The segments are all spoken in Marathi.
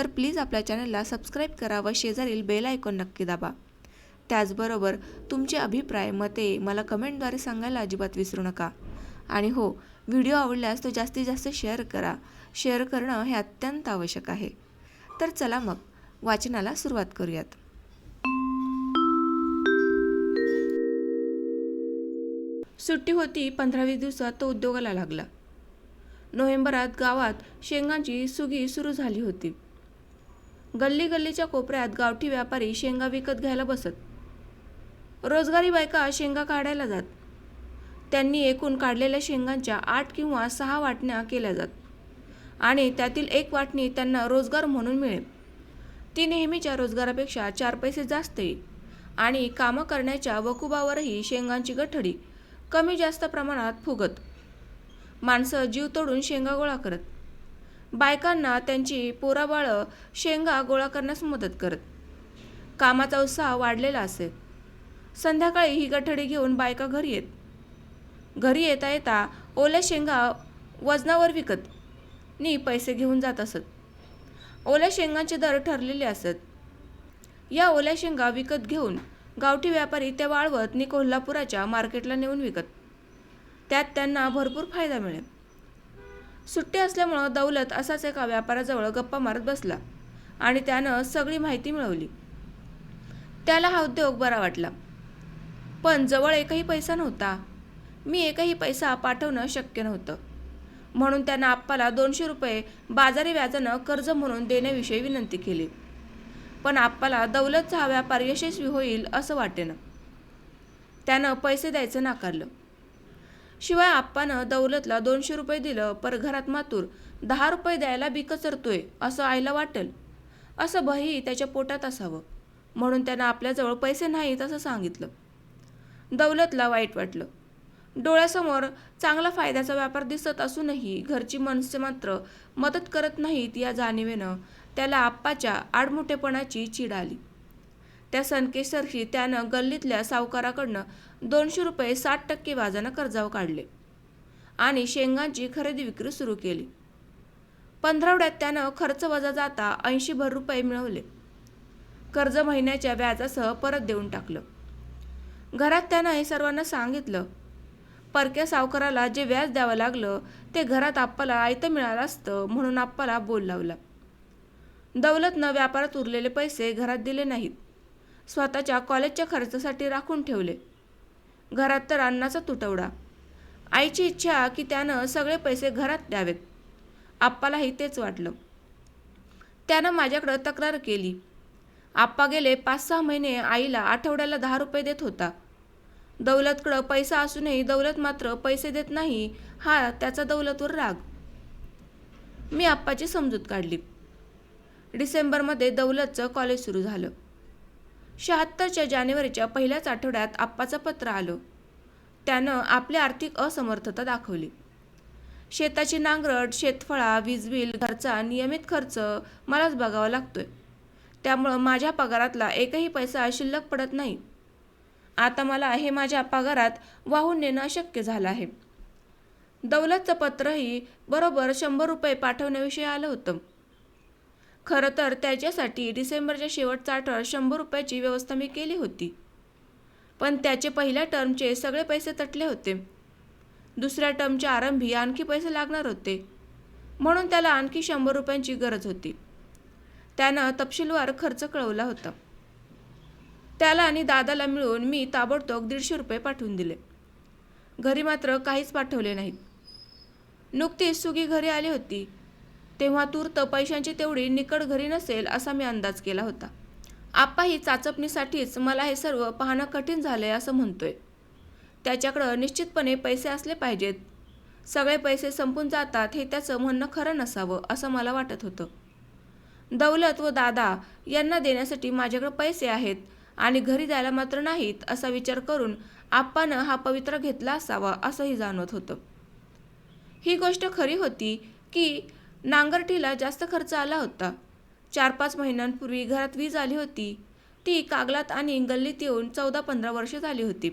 तर प्लीज आपल्या चॅनलला सबस्क्राईब करा व शेजारील बेल आयकॉन नक्की दाबा. त्याचबरोबर तुमचे अभिप्राय मते मला कमेंटद्वारे सांगायला अजिबात विसरू नका. आणि हो व्हिडिओ आवडल्यास तो जास्तीत जास्त शेअर करा. शेअर करणं हे अत्यंत आवश्यक आहे. तर चला मग वाचनाला सुरुवात करूयात. सुट्टी होती पंधरावीस दिवसात तो उद्योगाला लागला. नोव्हेंबरात गावात शेंगांची सुगी सुरू झाली होती. गल्ली गल्लीच्या कोपऱ्यात गावठी व्यापारी शेंगा विकत घ्यायला बसत. रोजगारी बायका शेंगा काढायला जात. त्यांनी एकूण काढलेल्या शेंगांच्या आठ किंवा सहा वाटण्या केल्या जात. आणि त्यातील एक वाटणी त्यांना रोजगार म्हणून मिळेल. ती नेहमीच्या रोजगारापेक्षा चार पैसे जास्त येईल. आणि कामं करण्याच्या वकुबावरही शेंगांची गठडी कमी जास्त प्रमाणात फुगत. माणसं जीव तोडून शेंगा गोळा करत. बायकांना त्यांची पोराबाळं शेंगा गोळा करण्यास मदत करत. कामाचा उत्साह वाढलेला असे संध्याकाळी ही गठडी घेऊन बायका घरी येत. घरी येता येता ओल्या शेंगा वजनावर विकत. नी पैसे घेऊन जात असत. ओल्या शेंगांचे दर ठरलेले असत. या ओल्या शेंगा विकत घेऊन गावठी व्यापारी त्या वाळवत नि कोल्हापुराच्या मार्केटला नेऊन विकत. त्यात त्यांना भरपूर फायदा मिळेल. सुट्टी असल्यामुळं दौलत असाच एका व्यापाराजवळ गप्पा मारत बसला आणि त्यानं सगळी माहिती मिळवली. त्याला हा उद्योग बरा वाटला. पण जवळ एकही पैसा नव्हता. मी एकही पैसा पाठवणं शक्य नव्हतं. म्हणून त्यानं आप्पाला दोनशे रुपये बाजारी व्याजानं कर्ज म्हणून देण्याविषयी विनंती केली. पण आप्पाला दौलतचा हा व्यापार यशस्वी होईल असं वाटेनं. त्यानं पैसे द्यायचं नाकारलं. शिवाय आप्पानं दौलतला दोनशे रुपये दिलं पर घरात मातूर दहा रुपये द्यायला बी कचरतोय असं आईला वाटेल. असं भयही त्याच्या पोटात असावं. म्हणून त्यानं आपल्याजवळ पैसे नाहीत असं सांगितलं. दौलतला वाईट वाटलं. डोळ्यासमोर चांगला फायद्याचा व्यापार दिसत असूनही घरची माणसे मात्र मदत करत नाहीत या जाणीवेनं त्याला आप्पाच्या आडमोठेपणाची चीड आली. त्या सनकेसरशी त्यानं गल्लीतल्या सावकाराकडनं दोनशे रुपये साठ टक्के व्याजानं कर्जावर काढले. आणि शेंगांची खरेदी विक्री सुरू केली. पंधरावड्यात त्यानं खर्च वजा जाता ऐंशी भर रुपये मिळवले. कर्ज महिन्याच्या व्याजासह परत देऊन टाकलं. घरात त्यानं हे सर्वांना सांगितलं. परक्या सावकाराला जे व्याज द्यावं लागलं ते घरात आप्पाला आयतं मिळालं असतं म्हणून आप्पाला बोल लावला. दौलतनं व्यापारात उरलेले पैसे घरात दिले नाहीत. स्वतःच्या कॉलेजच्या खर्चासाठी राखून ठेवले. घरात तर अन्नाचा तुटवडा. आईची इच्छा की त्यानं सगळे पैसे घरात द्यावेत. आप्पालाही तेच वाटलं. त्यानं माझ्याकडं तक्रार केली. आप्पा गेले पाच सहा महिने आईला आठवड्याला दहा रुपये देत होता. दौलतकडं पैसा असूनही दौलत मात्र पैसे देत नाही हा त्याचा दौलतवर राग. मी आप्पाची समजूत काढली. डिसेंबरमध्ये दौलतचं कॉलेज सुरू झालं. शहात्तरच्या जानेवारीच्या पहिल्याच आठवड्यात आप्पाचं पत्र आलं. त्यानं आपली आर्थिक असमर्थता दाखवली. शेताची नांगरट शेतफळा वीज बिल घरचा नियमित खर्च मलाच बघावा लागतोय. त्यामुळं माझ्या पगारातला एकही पैसा शिल्लक पडत नाही. आता मला हे माझ्या पगारात वाहून नेणं अशक्य झालं आहे. दौलतचं पत्रही बरोबर शंभर रुपये पाठवण्याविषयी आलं होतं. खरं तर त्याच्यासाठी डिसेंबरच्या शेवटचा आठवड्यात शंभर रुपयाची व्यवस्था मी केली होती. पण त्याचे पहिल्या टर्मचे सगळे पैसे तटले होते. दुसऱ्या टर्मच्या आरंभी आणखी पैसे लागणार होते. म्हणून त्याला आणखी शंभर रुपयांची गरज होती. त्यानं तपशीलवार खर्च कळवला होता. त्याला आणि दादाला मिळून मी ताबडतोब दीडशे रुपये पाठवून दिले. घरी मात्र काहीच पाठवले नाहीत. नुकतीच सुगी घरी आली होती. तेव्हा तूर्त पैशांची तेवढी निकड घरी नसेल असा मी अंदाज केला होता. आप्पा ही चाचपणीसाठीच मला हे सर्व पाहणं कठीण झालंय असं म्हणतोय. त्याच्याकडं निश्चितपणे पैसे असले पाहिजेत. सगळे पैसे संपून जातात हे त्याचं म्हणणं खरं नसावं असं मला वाटत होतं. दौलत व दादा यांना देण्यासाठी माझ्याकडे पैसे आहेत आणि घरी जायला मात्र नाहीत असा विचार करून आप्पानं हा पवित्र घेतला असावा असंही जाणवत होतं. ही गोष्ट खरी होती की नांगरटीला जास्त खर्च आला होता. चार पाच महिन्यांपूर्वी घरात वीज आली होती. ती कागलात आणि गल्लीत येऊन चौदा पंधरा वर्ष झाली होती.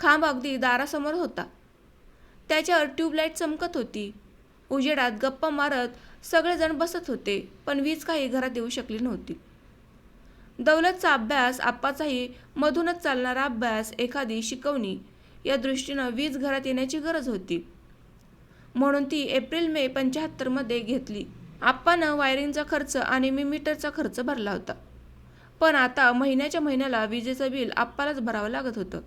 खांब अगदी दारासमोर होता. त्याच्यावर ट्यूबलाईट चमकत होती. उजेडात गप्पा मारत सगळेजण बसत होते पण वीज काही घरात येऊ शकली नव्हती. दौलतचा अभ्यास आप्पाचाही मधूनच चालणारा अभ्यास एखादी शिकवणी या दृष्टीनं वीज घरात येण्याची गरज होती. म्हणून ती एप्रिल मे पंच्याहत्तरमध्ये घेतली. आप्पानं वायरिंगचा खर्च आणि मी मीटरचा खर्च भरला होता. पण आता महिन्याच्या महिन्याला विजेचं बिल आप्पालाच भरावं लागत होतं.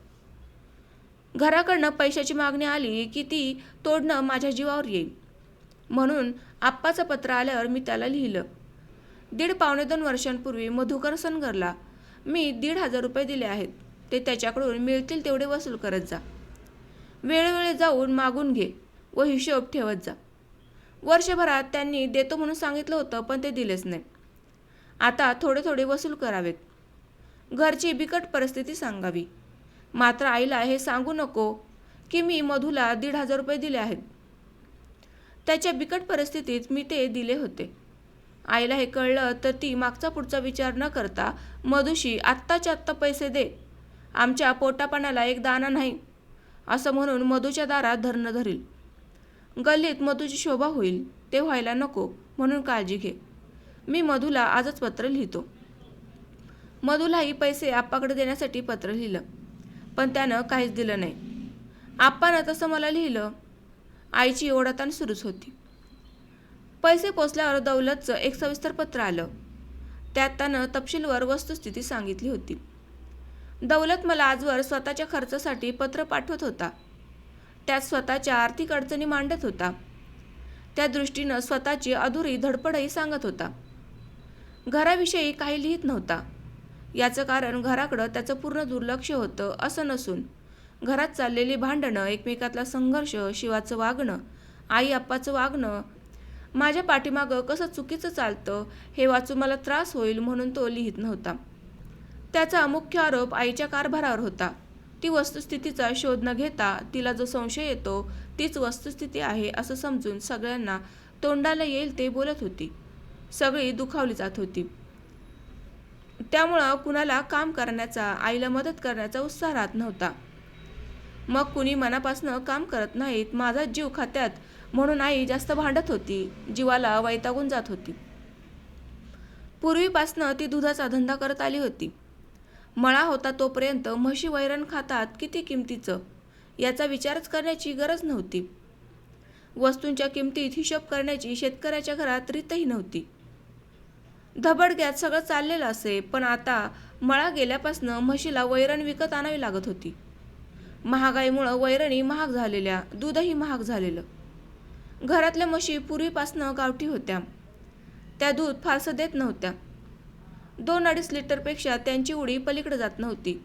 घराकडनं पैशाची मागणी आली की ती तोडणं माझ्या जीवावर येईल. म्हणून आप्पाचं पत्र आल्यावर मी त्याला लिहिलं. दीड पावणे दोन वर्षांपूर्वी मधुकर सनगरला मी दीड हजार रुपये दिले आहेत. ते त्याच्याकडून मिळतील तेवढे वसूल करत जा. वेळोवेळी जाऊन मागून घे. व हिशोब ठेवत जा. वर्षभरात त्यांनी देतो म्हणून सांगितलं होतं पण ते दिलेच नाही. आता थोडे थोडे वसूल करावेत. घरची बिकट परिस्थिती सांगावी. मात्र आईला हे सांगू नको की मी मधूला दीड हजार रुपये दिले आहेत. त्याच्या बिकट परिस्थितीत मी ते दिले होते. आईला हे कळलं तर ती मागचा पुढचा विचार न करता मधुशी आत्ताच्या आत्ता पैसे दे. आमच्या पोटापाण्याला एक दाना नाही असं म्हणून मधूच्या दारात धरणं धरील. गल्लीत मधूची शोभा होईल ते व्हायला नको म्हणून काळजी घे. मी मधूला आजच पत्र लिहितो. मधूलाही पैसे आप्पाकडे देण्यासाठी पत्र लिहिलं. पण त्यानं काहीच दिलं नाही. आप्पानं तसं मला लिहिलं. आईची ओढाताण सुरूच होती. पैसे पोचल्यावर दौलतचं एक सविस्तर पत्र आलं. त्यात त्यानं तपशीलवर वस्तुस्थिती सांगितली होती. दौलत मला आजवर स्वतःच्या खर्चासाठी पत्र पाठवत होता. त्यात स्वतःच्या आर्थिक अडचणी मांडत होता. त्या दृष्टीनं स्वतःची अधुरी धडपडही सांगत होता. घराविषयी काही लिहित नव्हता. याचं कारण घराकडं त्याचं पूर्ण दुर्लक्ष होतं असं नसून घरात चाललेली भांडणं एकमेकातला संघर्ष शिवाचं वागणं आई आप्पाचं वागणं माझ्या पाठीमागं कसं चुकीचं चालतं हे वाचून मला त्रास होईल म्हणून तो लिहित नव्हता. त्याचा मुख्य आरोप आईच्या कारभारावर होता. ती वस्तुस्थितीचा शोध न घेता तिला जो संशय येतो तीच वस्तुस्थिती आहे असं समजून सगळ्यांना तोंडाला येईल ते बोलत होती. सगळी दुखावली जात होती. त्यामुळं कुणाला काम करण्याचा आईला मदत करण्याचा उत्साह राहत नव्हता. मग कुणी मनापासनं काम करत नाहीत माझा जीव खात्यात म्हणून आई जास्त भांडत होती जीवाला वैतागून जात होती. पूर्वीपासनं ती दुधाचा धंदा करत आली होती. मळा होता तोपर्यंत म्हशी वैरण खातात किती किमतीचं? याचा विचारच करण्याची गरज नव्हती. वस्तूंच्या किमतीत हिशोब करण्याची शेतकऱ्याच्या घरात रीतही नव्हती. धबडग्यात सगळं चाललेलं असे पण आता मळा गेल्यापासनं म्हशीला वैरण विकत आणावी लागत होती. महागाईमुळं वैरणी महाग झालेल्या दूधही महाग झालेलं. घरातल्या म्हशी पूर्वीपासनं गावठी होत्या. त्या दूध फारसं देत नव्हत्या. दोन अडीच लिटरपेक्षा त्यांची उडी पलीकडे जात नव्हती.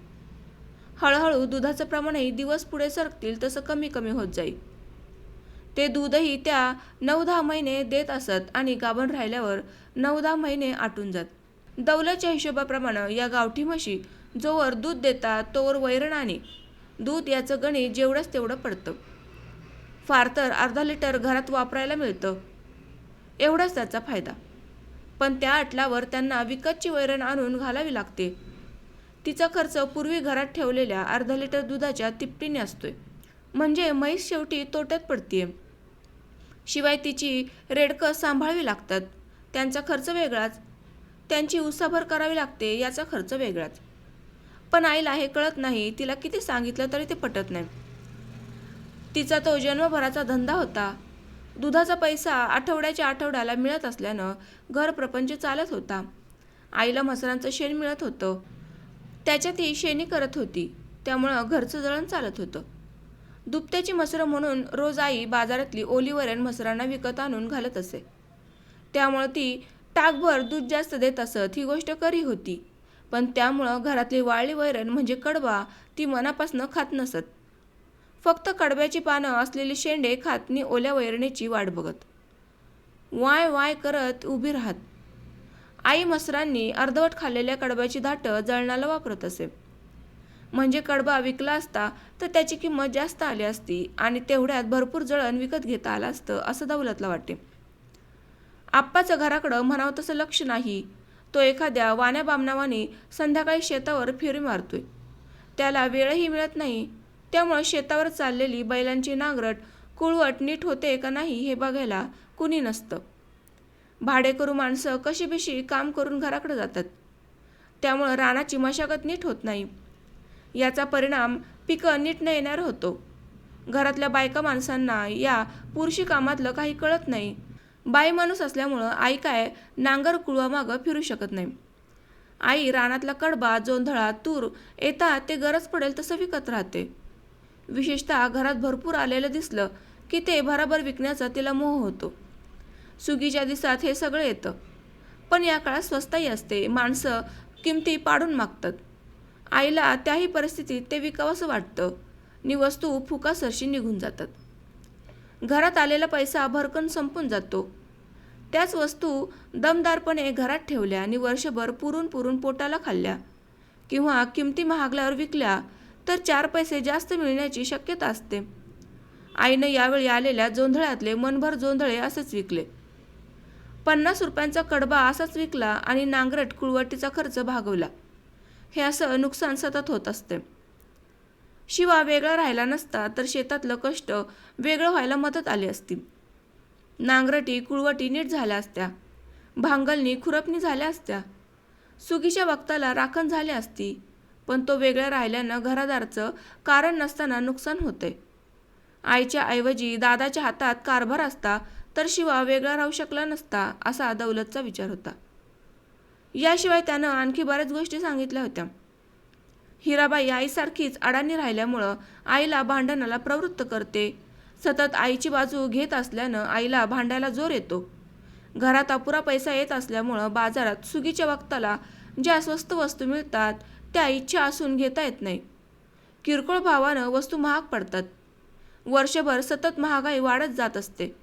हळूहळू दुधाचं प्रमाणही दिवस पुढे सरकतील तसं कमी कमी होत जाईल. ते दूधही त्या नऊ दहा महिने देत असत आणि गाभण राहिल्यावर नऊ दहा महिने आटून जात. दौलतच्या हिशोबाप्रमाणे या गावठी म्हशी जोवर दूध देतात तोवर वैरण आणि दूध याचं गणित जेवढंच तेवढं पडतं. फार तर अर्धा लिटर घरात वापरायला मिळतं. एवढाच त्याचा फायदा. पण त्या अटलावर त्यांना विकतची वैरण आणून घालावी लागते. तिचा खर्च पूर्वी घरात ठेवलेल्या अर्धा लिटर दुधाच्या तिपटीने असतोय. म्हणजे म्हैस शेवटी तोट्यात पडतीये. शिवाय तिची रेडकं सांभाळावी लागतात. त्यांचा खर्च वेगळाच. त्यांची उसाभर करावी लागते याचा खर्च वेगळाच. पण आईला हे कळत नाही तिला किती सांगितलं तरी ते पटत नाही. तिचा तो जन्मभराचा धंदा होता. दुधाचा पैसा आठवड्याच्या आठवड्याला मिळत असल्यानं घर प्रपंच चालत होता. आईला मसरांचं शेण मिळत होतं. त्याच्या ती शेणी करत होती. त्यामुळं घरचं जळण चालत होतं. दुपत्याची मसरं म्हणून रोज आई बाजारातली ओली वरण मसरांना विकत आणून घालत असे. त्यामुळं ती टाकभर दूध जास्त देत असत ही गोष्ट करी होती. पण त्यामुळं घरातली वाळली वैरण म्हणजे कडवा ती मनापासनं खात नसत. फक्त कडब्याची पानं असलेले शेंडे खातनी ओल्या वैरणीची वाट बघत. वाय वाय करत उभी राहत. आई मसरांनी अर्धवट खाल्लेल्या कडब्याची धाटं जळणाला वापरत असे. म्हणजे कडबा विकला असता तर त्याची किंमत जास्त आली असती आणि तेवढ्यात भरपूर जळण विकत घेता आलं असतं असं दौलतला वाटे आप्पाचं घराकडं म्हणावं तसं लक्ष नाही. तो एखाद्या वाण्या बामणावानी संध्याकाळी शेतावर फेरी मारतोय. त्याला वेळही मिळत नाही. त्यामुळं शेतावर चाललेली बैलांची नांगरट कुळवट नीट होते का नाही हे बघायला कुणी नसतं. भाडेकरू माणसं कशीबिशी काम करून घराकडे जातात. त्यामुळं रानाची मशागत नीट होत नाही. याचा परिणाम पिकं नीट न येणार होतो. घरातल्या बायका माणसांना या पुरुषी कामातलं काही कळत नाही. बाई माणूस असल्यामुळं आई काय नांगर कुळवामागं फिरू शकत नाही. आई रानातला कडबा जोंधळा तूर येता ते गरज पडेल तसं विकत राहते. विशेषतः घरात भरपूर आलेलं दिसलं की ते भराभर विकण्याचा तिला मोह होतो. सुगीच्या दिवसात हे सगळं येतं. पण या काळात स्वस्तही असते. माणसं किमती पाडून मागतात. आईला त्याही परिस्थितीत ते विकावंसं वाटतं. नि वस्तू फुकासरशी निघून जातात. घरात आलेला पैसा भरकन संपून जातो. त्याच वस्तू दमदारपणे घरात ठेवल्या आणि वर्षभर पुरून पुरून पोटाला खाल्ल्या किंवा किमती महागल्यावर विकल्या तर चार पैसे जास्त मिळण्याची शक्यता असते. आईनं यावेळी आलेल्या जोंधळ्यातले मनभर जोंधळे असंच विकले. पन्नास रुपयांचा कडबा असाच विकला आणि नांगरट कुळवटीचा खर्च भागवला. हे असं नुकसान सतत होत असते. शिवा वेगळा राहिला नसता तर शेतातलं कष्ट वेगळं व्हायला मदत आली असती. नांगरटी कुळवटी नीट झाल्या असत्या. भांगलनी खुरपणी झाल्या असत्या. सुगीच्या वक्ताला राखण झाली असती. पण तो वेगळ्या राहिल्यानं घरादारचं कारण नसताना नुकसान होते आईच्या ऐवजी दादाच्या हातात कारभार असता तर शिवा वेगळा राहू शकला नसता असा दौलतचा विचार होता. याशिवाय त्यानं आणखी बऱ्याच गोष्टी सांगितल्या होत्या. हिराबाई आईसारखीच अडाणी राहिल्यामुळं आईला भांडणाला प्रवृत्त करते. सतत आईची बाजू घेत असल्यानं आईला भांडायला जोर येतो. घरात अपुरा पैसा येत असल्यामुळं बाजारात सुगीच्या वक्ताला ज्या स्वस्त वस्तू मिळतात त्या इच्छा असून घेता येत नाही. किरकोळ भावानं वस्तू महाग पडतात. वर्षभर सतत महागाई वाढत जात असते.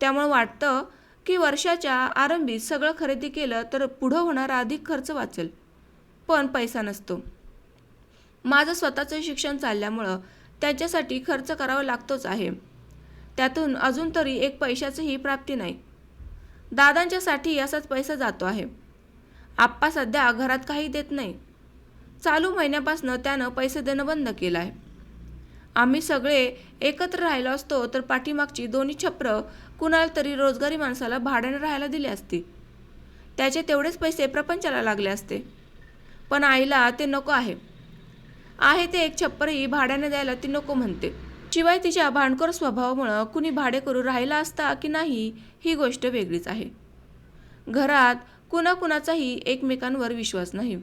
त्यामुळं वाटतं की वर्षाच्या आरंभीत सगळं खरेदी केलं तर पुढं होणारा अधिक खर्च वाचेल. पण पैसा नसतो. माझं स्वतःचं शिक्षण चालल्यामुळं त्याच्यासाठी खर्च करावा लागतोच आहे. त्यातून अजून तरी एक पैशाचीही प्राप्ती नाही. दादांच्यासाठी असाच पैसा जातो आहे. आप्पा सध्या घरात काही देत नाही. चालू महिन्यापासनं त्यानं पैसे देणं बंद केलं आहे. आम्ही सगळे एकत्र राहिलो असतो तर पाठीमागची दोन्ही छप्र कुणाला तरी रोजगारी माणसाला भाड्यानं राहायला दिली असती. त्याचे तेवढेच पैसे प्रपंचाला लागले असते. पण आईला ते नको आहे. आहे ते एक छप्परही भाड्याने द्यायला ती नको म्हणते. शिवाय तिच्या भांडखोर स्वभावामुळं कुणी भाडे करू राहिला असता की नाही ही गोष्ट वेगळीच आहे. घरात कुणाकुणाचाही एकमेकांवर विश्वास नाही.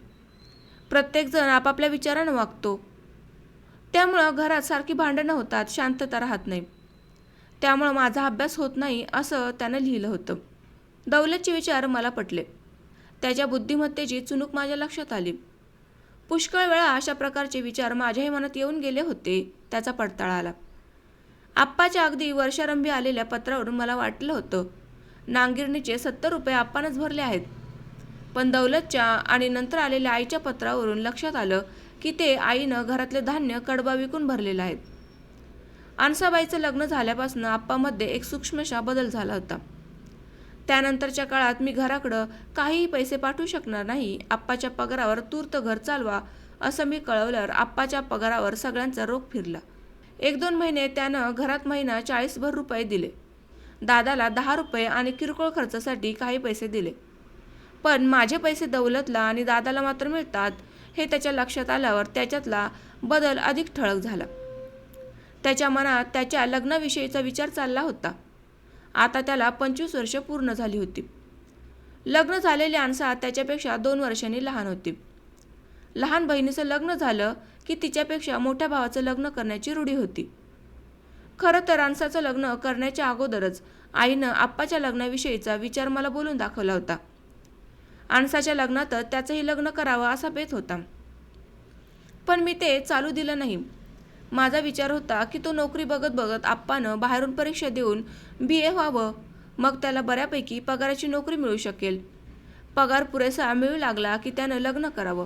प्रत्येकजण आपापल्या विचारानं वागतो. त्यामुळं घरात सारखी भांडणं होतात शांतता राहत नाही. त्यामुळं माझा अभ्यास होत नाही असं त्यानं लिहिलं होतं. दौलतचे विचार मला पटले. त्याच्या बुद्धिमत्तेची चुणूक माझ्या लक्षात आली. पुष्कळ वेळा अशा प्रकारचे विचार माझ्याही मनात येऊन गेले होते त्याचा पडताळा आला. आप्पाच्या अगदी वर्षारंभी आलेल्या पत्रावरून मला वाटलं होतं नांगिरणीचे सत्तर रुपये आप्पानंच भरले आहेत. पण दौलतच्या आणि नंतर आलेल्या आईच्या पत्रावरून लक्षात आलं की ते आईनं घरातले धान्य कडबा विकून भरलेलं आहेत. आणसाबाईचं लग्न झाल्यापासून आप्पामध्ये एक सूक्ष्मशा बदल झाला होता. त्यानंतरच्या काळात मी घराकडं काहीही पैसे पाठवू शकणार नाही आप्पाच्या पगारावर तूर्त घर चालवा असं मी कळवल्यावर आप्पाच्या पगारावर सगळ्यांचा रोख फिरला. एक दोन महिने त्यानं घरात महिना चाळीसभर रुपये दिले. दादाला दहा रुपये आणि किरकोळ खर्चासाठी काही पैसे दिले. पण माझे पैसे दौलतला आणि दादाला मात्र मिळतात हे त्याच्या लक्षात आल्यावर त्याच्यातला बदल अधिक ठळक झाला. त्याच्या मनात त्याच्या लग्नाविषयीचा विचार चालला होता. आता त्याला पंचवीस वर्ष पूर्ण झाली होती. लग्न झालेली आणसा त्याच्यापेक्षा दोन वर्षांनी लहान होती. लहान बहिणीचं लग्न झालं की तिच्यापेक्षा मोठ्या भावाचं लग्न करण्याची रूढी होती. खरं तर आणसाचं लग्न करण्याच्या अगोदरच आईनं आप्पाच्या लग्नाविषयीचा विचार मला बोलून दाखवला होता. आणसाच्या लग्नातच त्याचंही लग्न करावं असा बेत होता. पण मी ते चालू दिलं नाही. माझा विचार होता की तो नोकरी बघत बघत आप्पानं बाहेरून परीक्षा देऊन बी ए व्हावं. मग त्याला बऱ्यापैकी पगाराची नोकरी मिळू शकेल. पगार पुरेसा मिळू लागला की त्यानं लग्न करावं.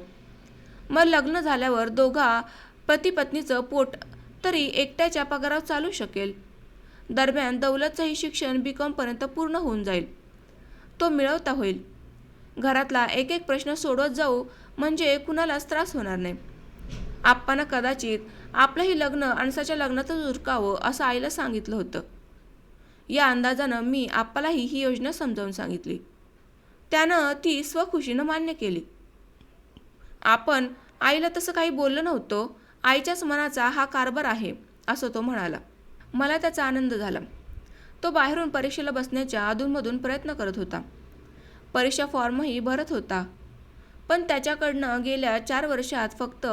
मग लग्न झाल्यावर दोघा पतीपत्नीचं पोट तरी एकट्याच्या पगारावर चालू शकेल. दरम्यान दौलतचंही शिक्षण बी कॉमपर्यंत पूर्ण होऊन जाईल. तो मिळवता होईल. घरातला एक एक प्रश्न सोडवत जाऊ म्हणजे कुणालाच त्रास होणार नाही. आप्पानं कदाचित आपलंही लग्न अणसाच्या लग्नातच उरकावं असं आईला सांगितलं होतं. या अंदाजानं मी आप्पालाही ही योजना समजावून सांगितली. त्यानं ती स्वखुशीनं मान्य केली. आपण आईला तसं काही बोललं नव्हतो आईच्याच मनाचा हा कारभार आहे असं तो म्हणाला. मला त्याचा आनंद झाला. तो बाहेरून परीक्षेला बसण्याच्या अधूनमधून प्रयत्न करत होता. परीक्षा फॉर्मही भरत होता. पण त्याच्याकडनं गेल्या चार वर्षात फक्त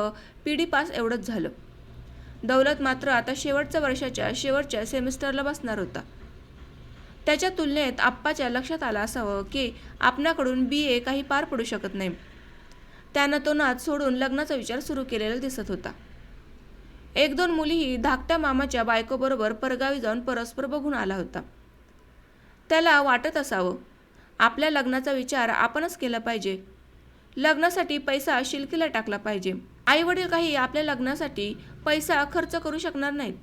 पी डी पास एवढंच झालं. दौलत मात्र आता शेवटच्या वर्षाच्या शेवटच्या सेमिस्टरला बसणार होता. त्याच्या तुलनेत आप्पाच्या लक्षात आलं असावं की आपणाकडून बी ए काही पार पडू शकत नाही. त्यानं तो नाच सोडून लग्नाचा विचार सुरू केलेला दिसत होता. एक दोन मुलीही धाकट्या मामाच्या बायकोबरोबर परगावी जाऊन परस्पर बघून आला होता. त्याला वाटत असावं आपल्या लग्नाचा विचार आपणच केला पाहिजे. लग्नासाठी पैसा शिलकीला टाकला पाहिजे. आई वडील काही आपल्या लग्नासाठी पैसा खर्च करू शकणार नाहीत.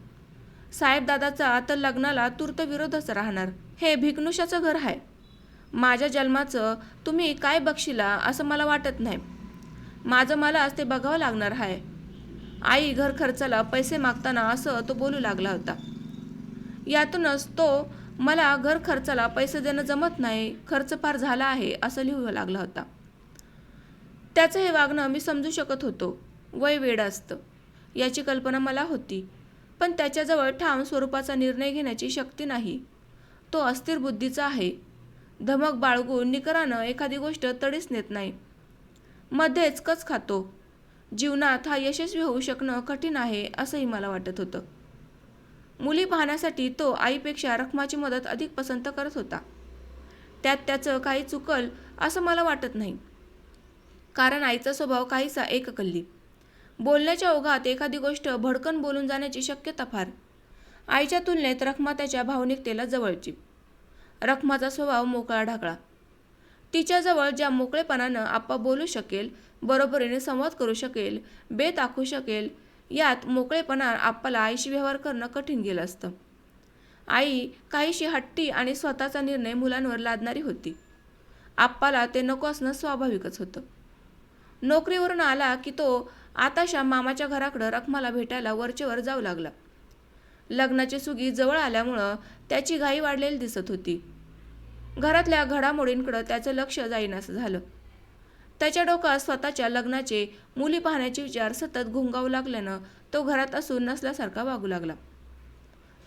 साहेबदादाचा तर लग्नाला तूर्त विरोधच राहणार. हे भिकनुषाचं घर आहे. माझ्या जन्माचं तुम्ही काय बक्षिला असं मला वाटत नाही. माझं मलाच ते बघावं लागणार आहे. आई घर खर्चाला पैसे मागताना असं तो बोलू लागला होता. यातूनच तो मला घर खर्चाला पैसे देणं जमत नाही खर्च फार झाला आहे असं लिहू लागला होता. त्याचं हे वागणं मी समजू शकत होतो. वय वेड असतं. याची कल्पना मला होती. पण त्याच्याजवळ ठाम स्वरूपाचा निर्णय घेण्याची शक्ती नाही. तो अस्थिर बुद्धीचा आहे. धमक बाळगून निकरानं एखादी गोष्ट तडीच नेत नाही. मध्येच कच खातो. जीवनात हा यशस्वी होऊ शकणं कठीण आहे असंही मला वाटत होतं. मुली पाहण्यासाठी तो आईपेक्षा रखमाची मदत अधिक पसंत करत होता. त्यात त्याचं काही चुकल असं मला वाटत नाही. कारण आईचा स्वभाव काहीसा एककल्ली. बोलण्याच्या ओघात एखादी गोष्ट भडकन बोलून जाण्याची शक्यता फार. आईच्या तुलनेत रखमा त्याच्या भावनिकतेला जवळची. रखमाचा स्वभाव मोकळा ढाकळा. तिच्याजवळ ज्या मोकळेपणानं आप्पा बोलू शकेल बरोबरीने संवाद करू शकेल बेत आखू शकेल यात मोकळेपणा आप्पाला आईशी व्यवहार करणं कठीण गेलं असतं. आई काहीशी हट्टी आणि स्वतःचा निर्णय मुलांवर लादणारी होती. आप्पाला ते नको असणं स्वाभाविकच होतं. नोकरीवरून आला की तो आताशा मामाच्या घराकडं रखमाला भेटायला वरचेवर जाऊ लागला. लग्नाची सुगी जवळ आल्यामुळं त्याची घाई वाढलेली दिसत होती. घरातल्या घडामोडींकडं त्याचं लक्ष जाईनासं झालं. त्याच्या डोक्यात स्वतःच्या लग्नाचे मुली पाहण्याचे विचार सतत घुंगावू लागल्यानं तो घरात असून नसल्यासारखा वागू लागला.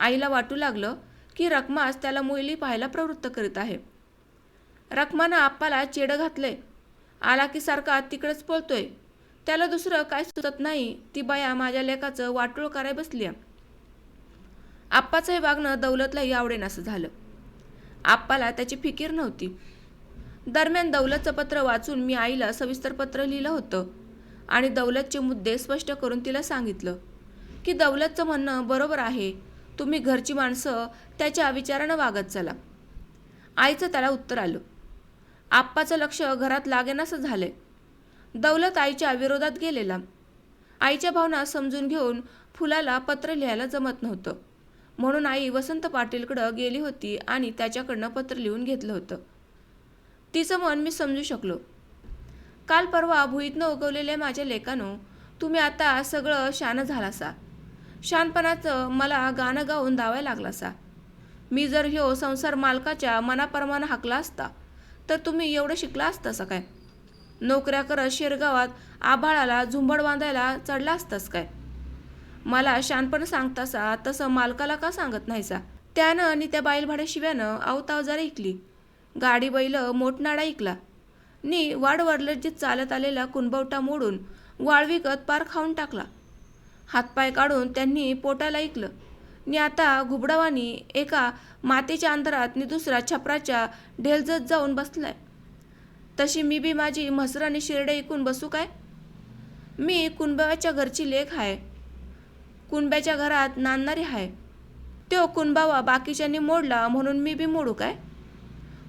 आईला वाटू लागलं की रखमास त्याला मुली पाहायला प्रवृत्त करीत आहे. रखमानं आप्पाला चेड घातले आला की सारखा तिकडेच पळतोय. त्याला दुसरं काय सुचत नाही. ती बाया माझ्या लेखाचं वाटोळ कराय बसली आप्पाचं हे वागणं दौलतलाही आवडेन असं झालं. आप्पाला त्याची फिकीर नव्हती. दरम्यान दौलतचं पत्र वाचून मी आईला सविस्तर पत्र लिहिलं होतं आणि दौलतचे मुद्दे स्पष्ट करून तिला सांगितलं की दौलतचं म्हणणं बरोबर आहे तुम्ही घरची माणसं त्याच्या विचारानं वागत चला. आईचं त्याला उत्तर आलं. आप्पाचं लक्ष घरात लागेनासं झालंय. दौलत आईच्या विरोधात गेलेला. आईच्या भावना समजून घेऊन फुलाला पत्र लिहायला जमत नव्हतं. म्हणून आई वसंत पाटीलकडं गेली होती आणि त्याच्याकडनं पत्र लिहून घेतलं होतं. तिचं मन मी समजू शकलो. काल परवा भुईतनं उगवलेल्या माझ्या लेकानो तुम्ही आता सगळं शान झालासा. शानपणाचं मला गाणं गाऊन दावायला लागलासा. मी जर ह्यो संसार मालकाच्या मनाप्रमाणे हाकला असता तर तुम्ही एवढं शिकला असतासा काय? नोकऱ्या करत शेरगावात आभाळाला झुंबड बांधायला चढला असतास काय? मला शानपण सांगतासा तसं मालकाला का सांगत नाहीसा? त्यानं आणि त्या बैलभाड्या शिव्यानं आवताव जरा ऐकली. गाडी बैल मोठनाडा ऐकला नी वाडवडलजीत चालत आलेला कुणबवटा मोडून वाळ विकत पार खाऊन टाकला. हातपाय काढून त्यांनी पोटाला ऐकलं नि आता घुबडावानी एका मातेच्या अंधारात नि दुसरा छपराच्या ढेलजत जाऊन बसलाय. तशी मी बी माझी म्हसरं आणि शिरडे ऐकून बसू काय? मी कुणबाच्या घरची लेख आहे कुणब्याच्या घरात नांदणारी आहे तो कुणबावा बाकीच्यांनी मोडला म्हणून मी बी मोडू काय?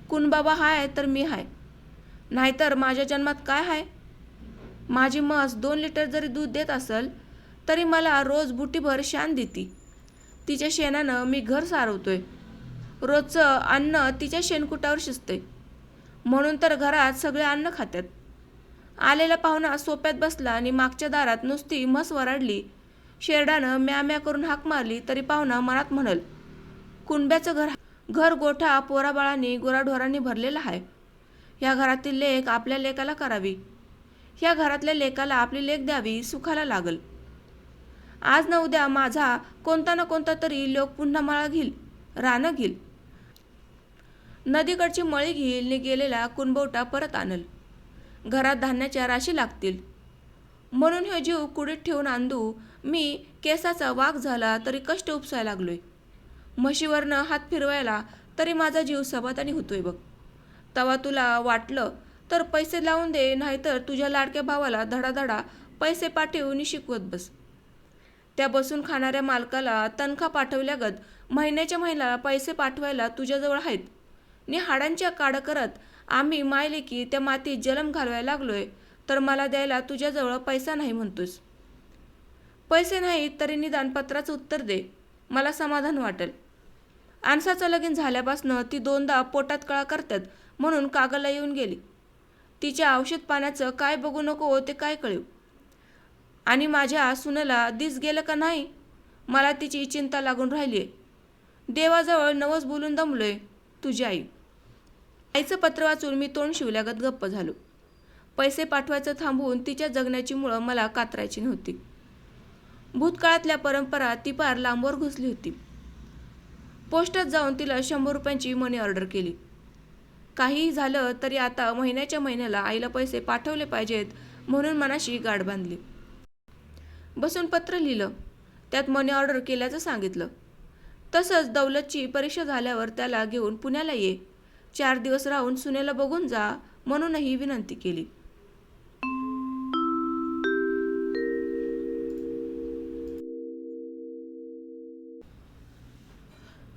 कुणबाबा हाय तर मी हाय. नाहीतर माझ्या जन्मात काय हाय? माझी म्हस दोन लिटर जरी दूध देत असेल तरी मला रोज बुटीभर शान देती. तिच्या शेणानं मी घर सारवतोय. रोजचं अन्न तिच्या शेणकुटावर शिजतंय. म्हणून तर घरात सगळे अन्न खात्यात. आलेला पाहुणा सोप्यात बसला आणि मागच्या दारात नुसती म्हस वराडली. शेरडानं म्या म्या करून हाक मारली तरी पाहुणा मनात म्हणल कुणब्याचं घर घर गोठा पोराबाळांनी गुराढोरांनी भरलेला आहे. ह्या घरातील लेख आपल्या लेकाला करावी. ह्या घरातल्या लेकाला आपली लेख द्यावी सुखाला लागल. आज ना उद्या माझा कोणता ना कोणता तरी लोक पुन्हा मळा घेईल रानं घेईल. नदीकडची मळी घेईल नि गेलेला कुणबवटा परत आणल. घरात धान्याच्या राशी लागतील. म्हणून हे जीव कुडीत ठेवून आंदू मी केसाचा वाघ झाला तरी कष्ट उपसायला लागलोय. म्हशीवरनं हात फिरवायला तरी माझा जीव सबातानी होतोय बघ. तवा तुला वाटलं तर पैसे लावून दे नाहीतर तुझ्या लाडक्या भावाला धडाधडा पैसे पाठवून शिकवत बस. त्या बसून खाणाऱ्या मालकाला तनखा पाठवल्यागत महिन्याच्या महिन्याला पैसे पाठवायला तुझ्याजवळ आहेत. नि हाडांच्या काड करत आम्ही मायले की त्या मातीत जलम घालवायला लागलोय तर मला द्यायला तुझ्याजवळ पैसा नाही म्हणतोस. पैसे नाहीत तरी निदान पत्राचं उत्तर दे मला समाधान वाटेल. आणसाचं लगीन झाल्यापासनं ती दोनदा पोटात कळा करतात म्हणून कागलला येऊन गेली. तिच्या औषध पाण्याचं काय बघू नको ते काय कळव. आणि माझ्या सुनेला दिस गेलं का नाही? मला तिची चिंता लागून राहिली आहे देवाजवळ नवस बोलून दमलोय तुझी आई. आईचं पत्र वाचून मी तोंड शिवल्यागत गप्प झालो. पैसे पाठवायचं थांबवून तिच्या जगण्याची मुळं मला कातरायची नव्हती. भूतकाळातल्या परंपरा ती पार लांबवर घुसली होती. पोस्टात जाऊन तिला शंभर रुपयांची मनी ऑर्डर केली. काहीही झालं तरी आता महिन्याच्या महिन्याला आईला पैसे पाठवले पाहिजेत म्हणून मनाशी गाठ बांधली. बसून पत्र लिहिलं. त्यात मनी ऑर्डर केल्याचं सांगितलं. तसंच दौलतची परीक्षा झाल्यावर त्याला घेऊन पुण्याला ये. चार दिवस राहून सुनेला बघून जा म्हणूनही विनंती केली.